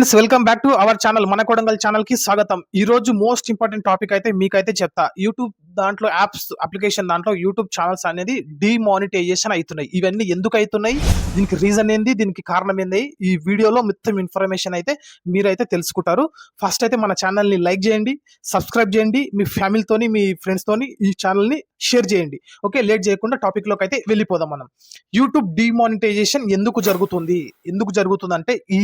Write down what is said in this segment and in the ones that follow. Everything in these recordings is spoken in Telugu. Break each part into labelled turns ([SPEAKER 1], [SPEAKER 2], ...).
[SPEAKER 1] Friends welcome back to our channel మన కొడంగల్ ఛానల్కి స్వాగతం. ఈ రోజు మోస్ట్ ఇంపార్టెంట్ టాపిక్ అయితే మీకైతే చెప్తా. యూట్యూబ్ దాంట్లో యాప్స్ అప్లికేషన్ దాంట్లో యూట్యూబ్ ఛానల్స్ అనేది డిమానిటైజేషన్ అవుతున్నాయి. ఇవన్నీ ఎందుకు అవుతున్నాయి? దీనికి రీజన్ ఏంది? దీనికి కారణం ఏంది? ఈ వీడియోలో మొత్తం ఇన్ఫర్మేషన్ అయితే మీరైతే తెలుసుకుంటారు. ఫస్ట్ అయితే మన ఛానల్ని లైక్ చేయండి సబ్స్క్రైబ్ చేయండి మీ ఫ్యామిలీతోని మీ ఫ్రెండ్స్తోని ఈ ఛానల్ని షేర్ చేయండి. ఓకే లేట్ చేయకుండా టాపిక్లోకి అయితే వెళ్ళిపోదాం మనం. యూట్యూబ్ డిమానిటైజేషన్ ఎందుకు జరుగుతుంది? ఎందుకు జరుగుతుంది అంటే ఈ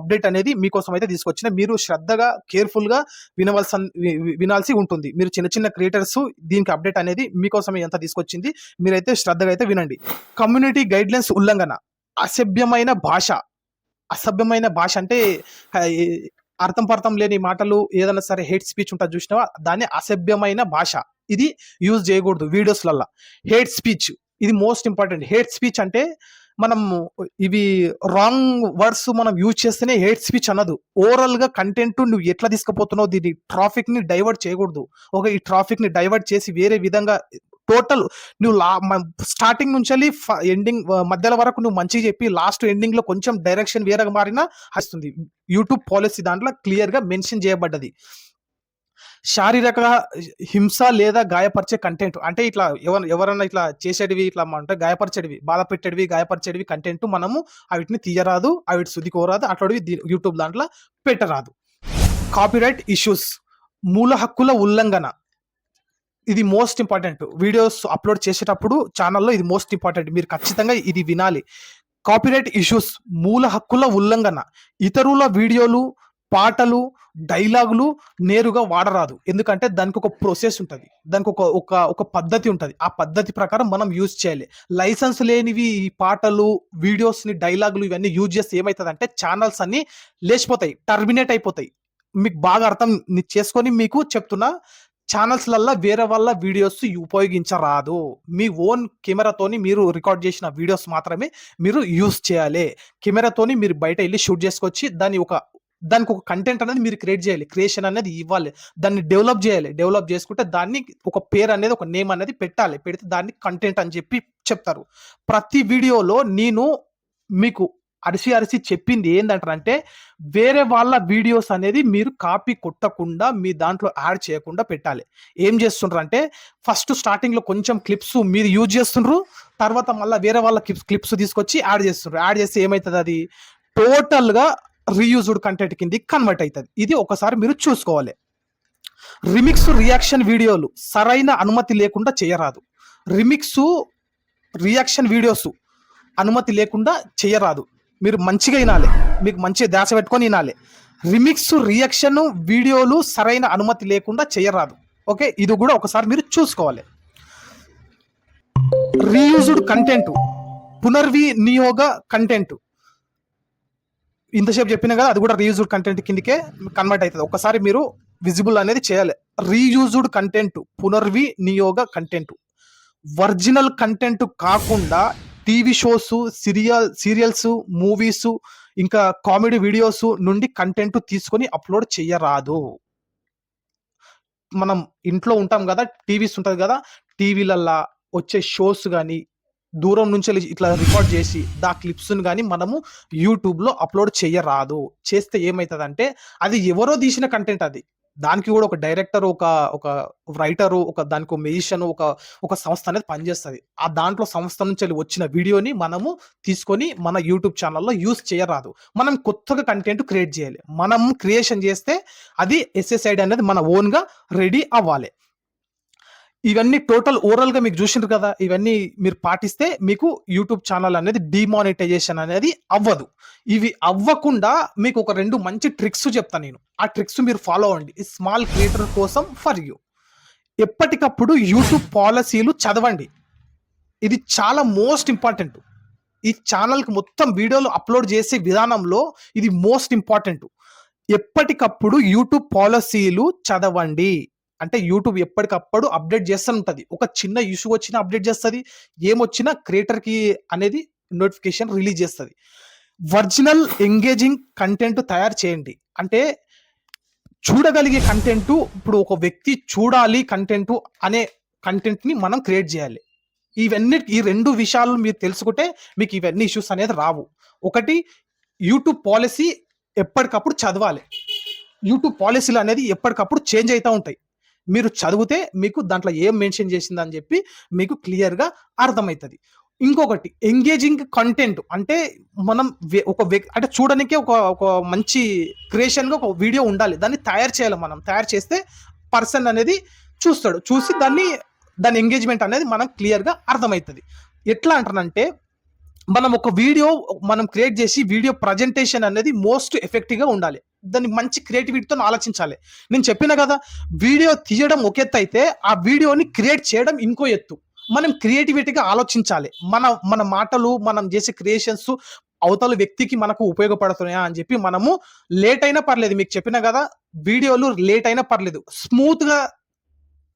[SPEAKER 1] అప్డేట్ అనేది మీకోసం అయితే తీసుకొచ్చిన. మీరు శ్రద్ధగా కేర్ఫుల్గా వినవలసి వినాల్సి ఉంటుంది. మీరు చిన్న చిన్న క్రియేటర్స్ దీనికి అప్డేట్ అనేది మీకోసం ఎంత తీసుకొచ్చింది. మీరైతే శ్రద్ధగా అయితే వినండి. కమ్యూనిటీ గైడ్ లైన్స్ ఉల్లంఘన. అసభ్యమైన భాష. అసభ్యమైన భాష అంటే అర్థం పర్థం లేని మాటలు ఏదైనా సరే హేట్ స్పీచ్ ఉంటుంది చూసినావా? దాన్ని అసభ్యమైన భాష. ఇది యూజ్ చేయకూడదు వీడియోస్లల్లో. Hate speech. ఇది మోస్ట్ ఇంపార్టెంట్. హేట్ స్పీచ్ అంటే మనం ఇవి రాంగ్ వర్డ్స్ మనం యూజ్ చేస్తేనే హేట్ స్పీచ్ అనదు. ఓవరాల్గా కంటెంట్ నువ్వు ఎట్లా తీసుకుపోతున్నావు? దీన్ని ట్రాఫిక్ని డైవర్ట్ చేయకూడదు. ఒక ఈ ట్రాఫిక్ని డైవర్ట్ చేసి వేరే విధంగా టోటల్ నువ్వు లా స్టార్టింగ్ నుంచి ఎండింగ్ మధ్యలో వరకు నువ్వు మంచిగా చెప్పి లాస్ట్ ఎండింగ్లో కొంచెం డైరెక్షన్ వేరేగా మారినా వస్తుంది. యూట్యూబ్ పాలసీ దాంట్లో క్లియర్గా మెన్షన్ చేయబడ్డది. శారీరక హింస లేదా గాయపరిచే కంటెంట్ అంటే ఇట్లా ఎవరు ఎవరన్నా ఇట్లా చేసేటివి ఇట్లా అంటే గాయపరిచేటివి బాధ పెట్టేటివి గాయపరిచేటివి కంటెంట్ మనము అవిటిని తీయరాదు అవిటి శుద్ధి కోరాదు అటువంటివి యూట్యూబ్ దాంట్లో పెట్టరాదు. కాపీరైట్ ఇష్యూస్ మూల హక్కుల ఉల్లంఘన. ఇది మోస్ట్ ఇంపార్టెంట్ వీడియోస్ అప్లోడ్ చేసేటప్పుడు ఛానల్లో ఇది మోస్ట్ ఇంపార్టెంట్ మీరు ఖచ్చితంగా ఇది వినాలి. కాపీరైట్ ఇష్యూస్ మూల హక్కుల ఉల్లంఘన. ఇతరుల వీడియోలు పాటలు డైలాగులు నేరుగా వాడరాదు. ఎందుకంటే దానికి ఒక ప్రొసెస్ ఉంటుంది. దానికి ఒక ఒక ఒక పద్ధతి ఉంటుంది. ఆ పద్ధతి ప్రకారం మనం యూజ్ చేయాలి. లైసెన్స్ లేనివి ఈ పాటలు వీడియోస్ని డైలాగులు ఇవన్నీ యూజ్ చేస్తే ఏమవుతుంది అంటే ఛానల్స్ అన్ని లేచిపోతాయి. టర్మినేట్ అయిపోతాయి. మీకు బాగా అర్థం చేసుకొని మీకు చెప్తున్నా ఛానల్స్లల్లో వేరే వాళ్ళ వీడియోస్ ఉపయోగించరాదు. మీ ఓన్ కెమెరాతోని మీరు రికార్డ్ చేసిన వీడియోస్ మాత్రమే మీరు యూస్ చేయాలి. కెమెరాతోని మీరు బయట వెళ్ళి షూట్ చేసుకొచ్చి దాన్ని ఒక దానికి ఒక కంటెంట్ అనేది మీరు క్రియేట్ చేయాలి. క్రియేషన్ అనేది ఇవ్వాలి. దాన్ని డెవలప్ చేయాలి. డెవలప్ చేసుకుంటే దాన్ని ఒక పేరు అనేది ఒక నేమ్ అనేది పెట్టాలి. పెడితే దాన్ని కంటెంట్ అని చెప్పి చెప్తారు. ప్రతి వీడియోలో నేను మీకు అరిసి అరిసి చెప్పింది ఏంటంటే వేరే వాళ్ళ వీడియోస్ అనేది మీరు కాపీ కొట్టకుండా మీ దాంట్లో యాడ్ చేయకుండా పెట్టాలి. ఏం చేస్తుండ్రు అంటే ఫస్ట్ స్టార్టింగ్లో కొంచెం క్లిప్స్ మీరు యూజ్ చేస్తుండ్రు తర్వాత మళ్ళీ వేరే వాళ్ళ క్లిప్స్ క్లిప్స్ తీసుకొచ్చి యాడ్ చేస్తుండ్రు. యాడ్ చేస్తే ఏమవుతుంది అది? టోటల్గా రీయూజ్డ్ కంటెంట్ కింద కన్వర్ట్ అవుతుంది ఇది ఒకసారి మీరు చూసుకోవాలి. రిమిక్స్ రియాక్షన్ వీడియోలు సరైన అనుమతి లేకుండా చేయరాదు. రిమిక్స్ రియాక్షన్ వీడియోస్ అనుమతి లేకుండా చేయరాదు. మీరు మంచిగా వినాలి. మీకు మంచిగా దాచ పెట్టుకొని వినాలి. రిమిక్స్ రియాక్షన్ వీడియోలు సరైన అనుమతి లేకుండా చేయరాదు. ఓకే? ఇది కూడా ఒకసారి మీరు చూసుకోవాలి. రీయూజ్డ్ కంటెంట్ పునర్వినియోగ కంటెంట్ ఇంతసేపు చెప్పిన కదా అది కూడా రీయూజ్డ్ కంటెంట్ కిందకే కన్వర్ట్ అవుతుంది. ఒకసారి మీరు విజిబుల్ అనేది చేయాలి. రీయూజ్డ్ కంటెంట్ పునర్వినియోగ కంటెంట్ ఒరిజినల్ కంటెంట్ కాకుండా TV shows serial serials movies ఇంకా కామెడీ వీడియోస్ నుండి కంటెంట్ తీసుకొని అప్లోడ్ చేయరాదు. మనం ఇంట్లో ఉంటాం కదా టీవీస్ ఉంటుంది కదా టీవీలల్లా వచ్చే షోస్ కానీ దూరం నుంచి వెళ్ళి ఇట్లా రికార్డ్ చేసి దా క్లిప్స్ని కానీ మనము యూట్యూబ్లో అప్లోడ్ చేయరాదు. చేస్తే ఏమవుతుందంటే అది ఎవరో తీసిన కంటెంట్ అది. దానికి కూడా ఒక డైరెక్టర్ ఒక ఒక రైటర్ ఒక దానికి ఒక మెజిషియన్ ఒక ఒక సంస్థ అనేది పనిచేస్తుంది. ఆ దాంట్లో సంస్థ నుంచి వెళ్ళి వచ్చిన వీడియోని మనము తీసుకొని మన యూట్యూబ్ ఛానల్లో యూస్ చేయరాదు. మనం కొత్తగా కంటెంట్ క్రియేట్ చేయాలి. మనం క్రియేషన్ చేస్తే అది ఎస్ఎస్ఐడి అనేది మన ఓన్గా రెడీ అవ్వాలి. ఇవన్నీ టోటల్ ఓవరాల్గా మీకు చూసిండ్రు కదా ఇవన్నీ మీరు పాటిస్తే మీకు యూట్యూబ్ ఛానల్ అనేది డిమానిటైజేషన్ అనేది అవ్వదు. ఇవి అవ్వకుండా మీకు ఒక రెండు మంచి ట్రిక్స్ చెప్తాను నేను. ఆ ట్రిక్స్ మీరు ఫాలో అవ్వండి. స్మాల్ క్రియేటర్ కోసం ఫర్ యూ ఎప్పటికప్పుడు యూట్యూబ్ పాలసీలు చదవండి. ఇది చాలా మోస్ట్ ఇంపార్టెంట్ ఈ ఛానల్కి మొత్తం వీడియోలు అప్లోడ్ చేసే విధానంలో ఇది మోస్ట్ ఇంపార్టెంట్ ఎప్పటికప్పుడు యూట్యూబ్ పాలసీలు చదవండి. అంటే యూట్యూబ్ ఎప్పటికప్పుడు అప్డేట్ చేస్తూ ఉంటుంది ఒక చిన్న ఇష్యూ వచ్చినా అప్డేట్ చేస్తుంది. ఏమొచ్చినా క్రియేటర్కి అనేది నోటిఫికేషన్ రిలీజ్ చేస్తుంది. ఒరిజినల్ ఎంగేజింగ్ కంటెంట్ తయారు చేయండి. అంటే చూడగలిగే కంటెంట్ ఇప్పుడు ఒక వ్యక్తి చూడాలి కంటెంట్ అనే కంటెంట్ని మనం క్రియేట్ చేయాలి. ఇవన్నీ ఈ రెండు విషయాలు మీరు తెలుసుకుంటే మీకు ఇవన్నీ ఇష్యూస్ అనేది రావు. ఒకటి యూట్యూబ్ పాలసీ ఎప్పటికప్పుడు చదవాలి. యూట్యూబ్ పాలసీలు అనేది ఎప్పటికప్పుడు చేంజ్ అవుతూ ఉంటాయి. మీరు చదివితే మీకు దాంట్లో ఏం మెన్షన్ చేసిందని చెప్పి మీకు క్లియర్గా అర్థమవుతుంది. ఇంకొకటి ఎంగేజింగ్ కంటెంట్ అంటే మనం ఒక అంటే చూడడానికి ఒక ఒక మంచి క్రియేషన్గా ఒక వీడియో ఉండాలి. దాన్ని తయారు చేయాలి మనం. తయారు చేస్తే పర్సన్ అనేది చూస్తాడు. చూసి దాన్ని దాని ఎంగేజ్మెంట్ అనేది మనం క్లియర్గా అర్థమవుతుంది. ఎట్లా అంటానంటే మనం ఒక వీడియో మనం క్రియేట్ చేసి వీడియో ప్రజెంటేషన్ అనేది మోస్ట్ ఎఫెక్టివ్గా ఉండాలి. దాన్ని మంచి క్రియేటివిటీతో ఆలోచించాలి. నేను చెప్పిన కదా వీడియో తీయడం ఒక ఎత్తు అయితే ఆ వీడియోని క్రియేట్ చేయడం ఇంకో ఎత్తు. మనం క్రియేటివిటీగా ఆలోచించాలి. మన మన మాటలు మనం చేసే క్రియేషన్స్ అవతల వ్యక్తికి మనకు ఉపయోగపడుతున్నాయా అని చెప్పి మనము లేట్ అయినా పర్లేదు. మీకు చెప్పిన కదా వీడియోలు లేట్ అయినా పర్లేదు. స్మూత్గా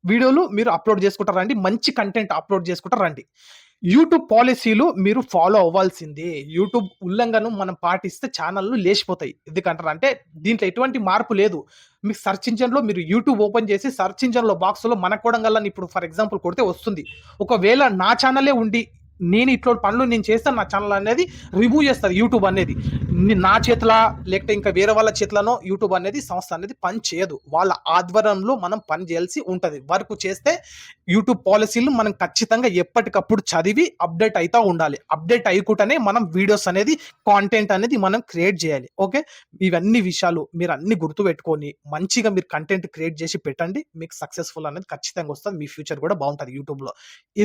[SPEAKER 1] వీడియోలు మీరు అప్లోడ్ చేసుకుంటారండి. మంచి కంటెంట్ అప్లోడ్ చేసుకుంటారండి. యూట్యూబ్ పాలసీలు మీరు ఫాలో అవ్వాల్సిందే. యూట్యూబ్ ఉల్లంఘన మనం పాటిస్తే ఛానళ్ళు లేచిపోతాయి. ఎందుకంటారు? అంటే దీంట్లో ఎటువంటి మార్పు లేదు. మీకు సర్చ్ ఇంజన్లో మీరు యూట్యూబ్ ఓపెన్ చేసి సర్చ్ ఇంజన్లో బాక్స్లో మనకోవడం ఇప్పుడు ఫర్ ఎగ్జాంపుల్ కొడితే వస్తుంది. ఒకవేళ నా ఛానలే ఉండి నేను ఇట్లా పనులు నేను చేస్తాను నా ఛానల్ అనేది రిమూవ్ చేస్తుంది యూట్యూబ్ అనేది. నా చేతిలో లేకపోతే ఇంకా వేరే వాళ్ళ చేతిలోనో యూట్యూబ్ అనేది సంస్థ అనేది పని చేయదు. వాళ్ళ ఆధ్వర్యంలో మనం పని చేయాల్సి ఉంటుంది. వర్క్ చేస్తే యూట్యూబ్ పాలసీలు మనం ఖచ్చితంగా ఎప్పటికప్పుడు చదివి అప్డేట్ అవుతూ ఉండాలి. అప్డేట్ అయ్యకుండానే మనం వీడియోస్ అనేది కాంటెంట్ అనేది మనం క్రియేట్ చేయాలి. ఓకే ఇవన్నీ విషయాలు మీరు అన్ని గుర్తుపెట్టుకొని మంచిగా మీరు కంటెంట్ క్రియేట్ చేసి పెట్టండి. మీకు సక్సెస్ఫుల్ అనేది ఖచ్చితంగా వస్తుంది. మీ ఫ్యూచర్ కూడా బాగుంటుంది యూట్యూబ్లో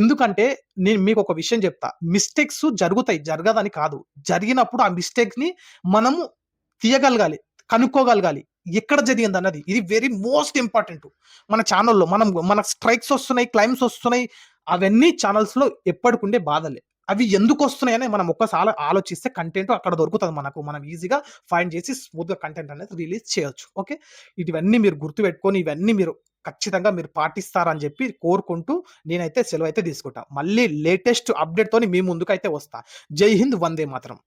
[SPEAKER 1] ఎందుకంటే నేను మీకు ఒక విషయం చెప్తా. మిస్టేక్స్ జరుగుతాయి. జరగదని కాదు. జరిగినప్పుడు ఆ మిస్టేక్ని మనము తీయగలగాలి కనుక్కోగలగాలి. ఎక్కడ జరిగింది అన్నది ఇది వెరీ మోస్ట్ ఇంపార్టెంట్ మన ఛానల్లో మనం మన స్ట్రైక్స్ వస్తున్నాయి క్లైమ్స్ వస్తున్నాయి అవన్నీ ఛానల్స్లో ఎప్పటికుండే బాధలే. అవి ఎందుకు వస్తున్నాయని మనం ఒక్కసారి ఆలోచిస్తే కంటెంట్ అక్కడ దొరుకుతుంది మనకు. మనం ఈజీగా ఫైండ్ చేసి స్మూత్గా కంటెంట్ అనేది రిలీజ్ చేయొచ్చు. ఓకే? ఇవన్నీ మీరు గుర్తుపెట్టుకొని ఇవన్నీ మీరు ఖచ్చితంగా మీరు పాటిస్తారని చెప్పి కోరుకుంటూ నేనైతే సెలవు అయితే తీసుకుంటా. మళ్ళీ లేటెస్ట్ అప్డేట్తోని మీ ముందుకైతే వస్తా. జై హింద్ వందే మాత్రం.